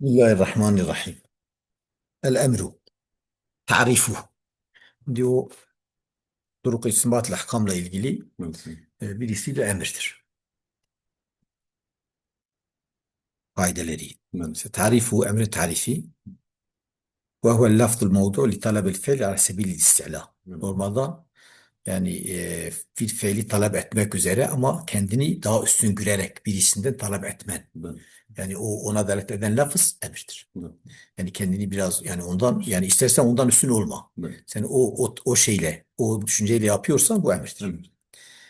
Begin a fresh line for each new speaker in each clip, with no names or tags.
Bismillahirrahmanirrahim. El emru. Tarifu. Diyor Turuk-ı İstinbat Ahkam'la ilgili e, birisi de emirdir. Faydeleri. Mesela tarifu, emri tarifi ve huvel lafzul mevdu li talabil fiil ala sebil istila. Normalde yani e, bir fiili talep etmek üzere ama kendini daha üstün görerek birisinden talep etmen. Yani o ona delalet eden lafız emirdir. Yani kendini biraz yani ondan yani istersen ondan üstün olma. Sen o o, o şeyle o düşünceyle yapıyorsan bu emirdir.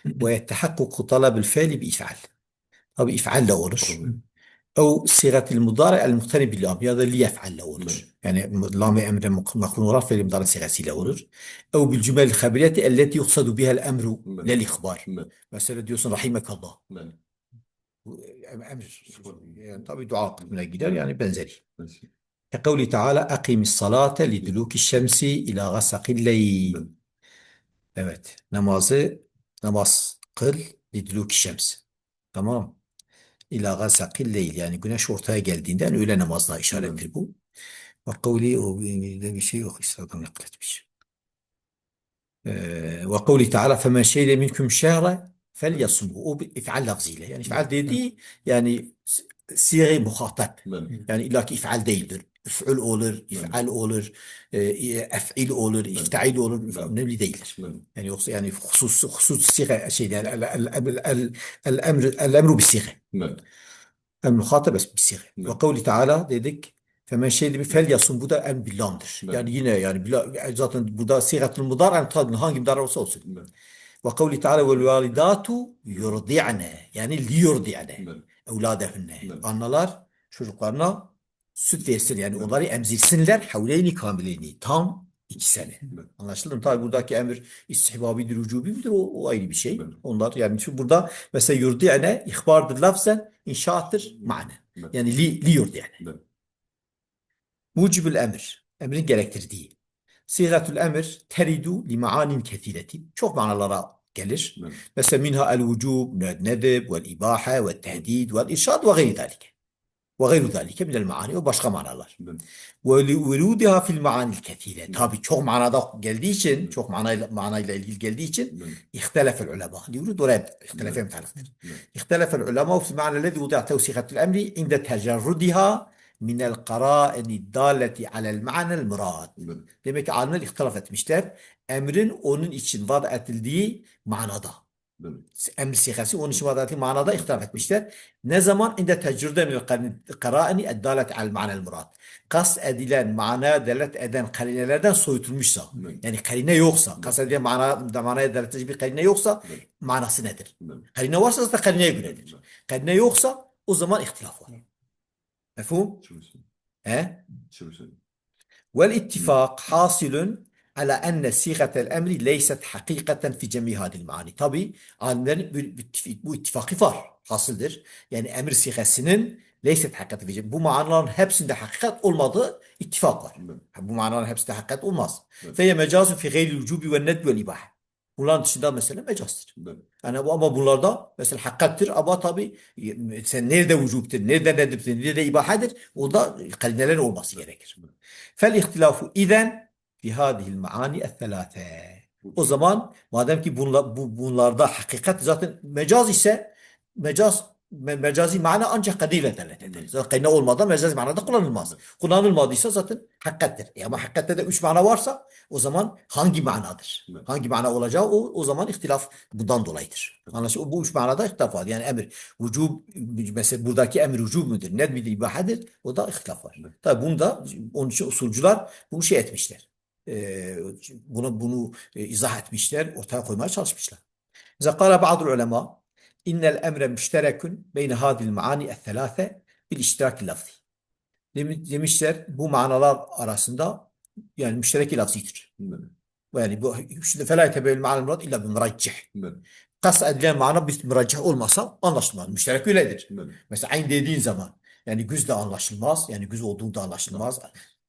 Ve yetehakkuku talabil fiili bi if'al. Tabi if'alle olur. أو صيغة المضارع المقترن باللام هذا اللي يفعل لورج نعم. يعني اللام أمر مقرون رفع لمضارع صيغة لورج. أو بالجمل الخبرية التي يقصد بها الأمر نعم. لا الإخبار مثلا نعم. ديوسن رحمك الله. أمر يعني طبعا دعاء من الجدار يعني بنزلي. كقول تعالى أقيم الصلاة لدلوك الشمس إلى غسق الليل. Evet namazı namaz kıl lidluk şems. Tamam. İla gasakil leyl yani güneş ortaya geldiğinden öğle namazına işarettir bu. Ve kavli o bir şey yok. İsra'dan nakletmiş. Ve kavli Teala femen şeyle minkum şehre felyasumhu. O bir if'al lafzıyla. Yani if'al dediği yani siğe muhatap. Yani illaki if'al değildir. Üf'ül olur, if'al olur, ef'il olur, iftail olur. Önemli değildir. Yani yoksa yani husus husus siğe şey yani el el el el emr el emru bi siğe. El muhatap bi siğe. Ve kavli Teala dedik Femen şeydi bir fel yasun bu da en billamdır. Yani yine yani zaten burada sigatül mudar yani tadın hangi mudar olsa olsun. Ve kavli Teala vel validatu yurdi'ne yani li yurdi'ne evladehunne. Anneler çocuklarına süt versin yani onları emzirsinler havleyni kamileyni tam iki sene. Anlaşıldı mı? Tabi buradaki emir istihbabidir, ucubidir o, o ayrı bir şey. Onlar yani şu burada mesela yurdi'ne ihbardır lafzen inşaattır manen. Yani li, li yurdi'ne. Mucibül emir. Emrin gerektirdiği. Sigatül emir teridu li maanin kethiretin. Çok manalara gelir. Mesela minha el vücub, nedeb, vel ibaha, ve tehdid, vel irşad ve gayri zalike. وغير ذلك من المعاني وبشقى معنى الله ولودها في المعاني الكثيرة. تابي çok معنى ده geldiği için çok معنى معنى ile ilgili اختلف العلماء. يقولوا دولا اختلاف يوم اختلف العلماء في المعنى الذي وضع توسيخة الأمر عند تجردها من القرائن الدالة على المعنى المراد. demek ki alimler ihtilaf etmişler emrin onun için vaat edildiği manada emri sigası onun şımadaki manada ihtilaf etmişler. Ne zaman inde tecrüde min karaini eddalet al manel murad. Kas edilen, mana delet eden karinelerden soyutulmuşsa, evet. yani karine yoksa, kas edilen mana, da manaya delet bir karine yoksa evet. manası nedir? Evet. Karine varsa zaten karineye günedir. Evet. Karine yoksa o zaman ihtilaf var. Mefhum? He? Vel ittifak hasilun على أن صيغة الأمر ليست حقيقة في جميع هذه المعاني. Tabi alimlerin bu ittifakı var, hasıldır. Yani emir sigasının leyset hakikati fi Bu manaların hepsinde hakikat olmadığı ittifak var. Bu manaların hepsinde hakikat olmaz. Feye mecazu fi gayri vücubi ve nedb ve ibahe. Bunların dışında mesela mecazdır. Yani bu ama bunlarda mesela hakikattir ama tabi sen nerede vücubtir, nerede nediptir, nerede ibahadır o da kalineler olması gerekir. Fel ihtilafu izen fi hadihil maani ethelâfe. O zaman madem ki bunlar, bu, bunlarda hakikat zaten mecaz ise mecaz me- mecazi mana ancak kadiyle delalet eder. Zaten kayna olmadan mecazi manada kullanılmaz. Kullanılmadıysa zaten hakikattir. E ama hakikatte de üç mana varsa o zaman hangi manadır? Hangi mana olacağı o, o zaman ihtilaf bundan dolayıdır. Anlaşılıyor. Bu üç manada ihtilaf var. Yani emir vücub mesela buradaki emir vücub müdür? Ned midir? ibahadır? O da ihtilaf var. Tabi bunda onun için usulcular bunu şey etmişler. Ee, bunu bunu e, izah etmişler, ortaya koymaya çalışmışlar. Zekara bazı ulema innel emre müşterekün beyne hadil maani ethelâfe bil iştirak lafzi. Demişler bu manalar arasında yani müşterek lafzidir. Yani bu şimdi felâ yetebeyül ma'al murad illa bi muraccih. Kas edilen mana bir muraccih olmasa anlaşılmaz. Müşterek öyledir. Mesela aynı dediğin zaman yani güz de anlaşılmaz. Yani güz olduğunda anlaşılmaz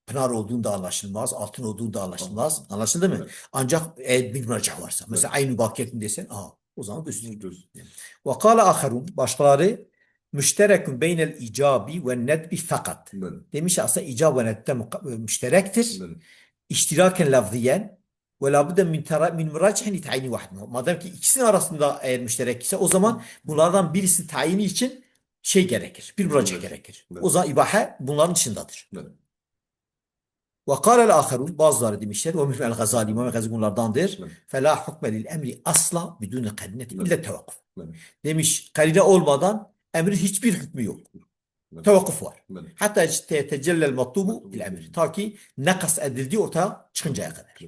pınar olduğunda anlaşılmaz, altın olduğunda anlaşılmaz. Anlaşıldı mı? Evet. Ancak e, bir mercah varsa. Mesela aynı bakiyetini desen, aa, o zaman bu üstündür. Ve kâle aharun, başkaları müşterekun beynel icabi ve nedbi fakat.
Evet.
Demiş aslında icab ve nedde e, müşterektir.
Evet.
İştiraken lafziyen ve labıda min, min müracihin tayini vahdine. Madem ki ikisinin arasında eğer müşterek ise o zaman bunlardan birisi tayini için şey gerekir. Bir müraciye
evet.
gerekir.
Evet.
O zaman ibahe bunların içindadır.
Evet.
Ve kâlel âkherûn bazıları demişler. O mühmel gazali İmam Gazi bunlardandır. Fela hukme lil emri asla bidûne
karineti
illa tevakkuf. Demiş karine olmadan emrin hiçbir hükmü yok. Tevakkuf var. Hatta tecellel matlubu il emri. Ta ki nakas edildiği ortaya çıkıncaya kadar.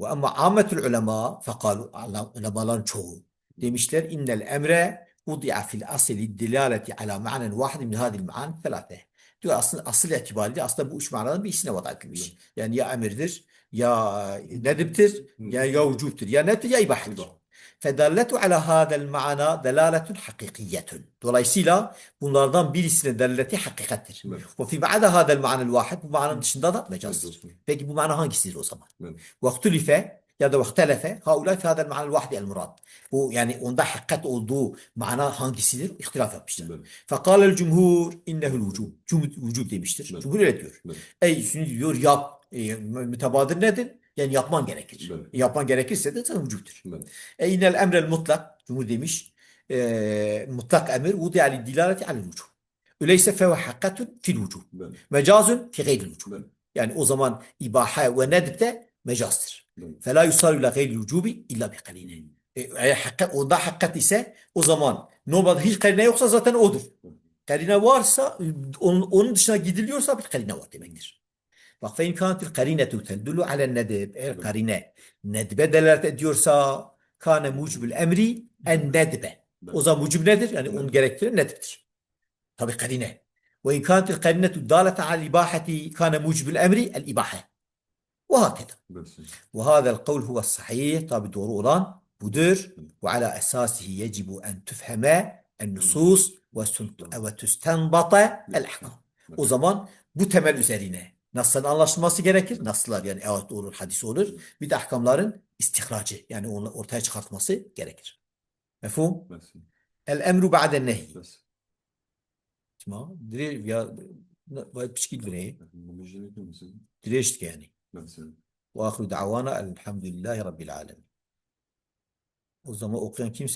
Ve ama ammetül ulema fekalu ulemaların çoğu demişler innel emre vudi'a fil asli dilaleti ala ma'nen vahid min hadil ma'an felâfeh. Diyor aslında asıl itibariyle aslında bu üç manadan bir işine vakıfmış. Yani ya emirdir, ya e, nediptir, ya ya vücuttur, ya nettir, ya ibahildir. Fedalletu ala hadel ma'ana delaletun hakikiyetun. Dolayısıyla bunlardan birisinin delileti hakikattir. Ve fi ba'da hadel ma'anel vahid bu mananın dışında da mecazdır. Peki bu mana hangisidir o zaman? Vaktulife ya da vahtelefe haulay fi hadel ma'anel vahdi el murad. Bu yani onda hakikat olduğu mana hangisidir? İhtilaf yapmıştır.
Evet.
Fekalel cumhur innehul vücub. Vücub demiştir.
Evet.
Cumhur öyle diyor.
Evet.
Ey sünni diyor yap. E, mütebadır nedir? Yani yapman gerekir.
Evet.
E, yapman gerekirse de sana vücubdur.
Evet.
E inel emrel mutlak. Cumhur demiş. E, mutlak emir vudi ali dilaleti alel vücub. Öyleyse feve hakkatun fil vücub.
Evet.
Mecazun fi gayril vücub.
Evet.
Yani o zaman ibaha ve nedb de mecazdır. Fela yusar ila gayri vücubi illa bi kalinen. Eğer hakka, onda hakikat ise o zaman normalde hiç karine yoksa zaten odur. Karine varsa onun, onun dışına gidiliyorsa bir karine var demektir. Bak fe imkanatil karinetu teldulu ale nedib. Eğer karine nedbe delalet ediyorsa kane mucibül emri en nedbe. O zaman mucib nedir? Yani onun gerektiren nediptir. Tabi karine. Ve imkanatil karinetu dalete al ibaheti kane mucibül emri el ibahe. Ve hakeda.
بله
وهذا القول هو الصحيح tabi doğru olan budur ve ala esasihi yecibu en tüfheme en nusus ve sun- ve tüstenbata el ahkam. O zaman bu temel üzerine nasıl anlaşılması gerekir? Nasıllar yani evet olur, hadis olur. Bir de ahkamların istihracı yani onu ortaya çıkartması gerekir. Mefhum?
بله
El emru ba'den nehi.
بله
Tamam. Dire ya باید بشكل بنيه
مجاني كم مثلا
دريشت يعني
مثلا
واخر دعوانا الحمد لله رب العالمين o zaman okuyan kimse